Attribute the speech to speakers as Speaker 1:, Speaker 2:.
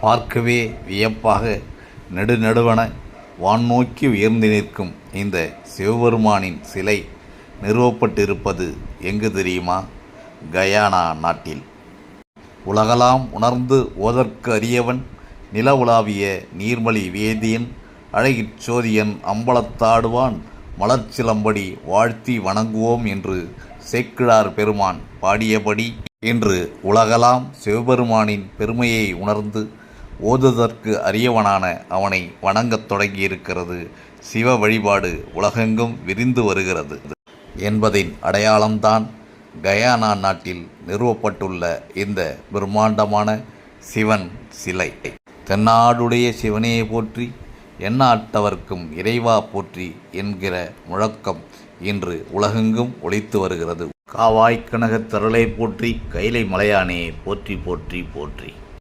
Speaker 1: பார்க்கவே வியப்பாக நெடுநடுவன வான்நோக்கி உயர்ந்து நிற்கும் இந்த சிவபெருமானின் சிலை நிறுவப்பட்டிருப்பது எங்கு தெரியுமா? கயானா நாட்டில். உலகலாம் உணர்ந்து ஓதற்கு அறியவன் நில உலாவிய நீர்மலி வேதியன் அழகிற் சோதியன் அம்பலத்தாடுவான் மலர்ச்சிலம்படி வாழ்த்தி வணங்குவோம் என்று சேக்கிழார் பெருமான் பாடியபடி இன்று உலகலாம் சிவபெருமானின் பெருமையை உணர்ந்து ஓதுதற்கு அரியவனான அவனை வணங்கத் தொடங்கியிருக்கிறது. சிவ வழிபாடு உலகெங்கும் விரிந்து வருகிறது. என்பதின் அடையாளம்தான் கயானா நாட்டில் நிறுவப்பட்டுள்ள இந்த பிரம்மாண்டமான சிவன் சிலை. தென்னாடுடைய சிவனையை போற்றி எண்ணாட்டவர்க்கும் இறைவா போற்றி என்கிற முழக்கம் இன்று உலகெங்கும் ஒழித்து வருகிறது. காவாய்க்கனகத் திரளை போற்றி கைலை மலையானே போற்றி போற்றி போற்றி.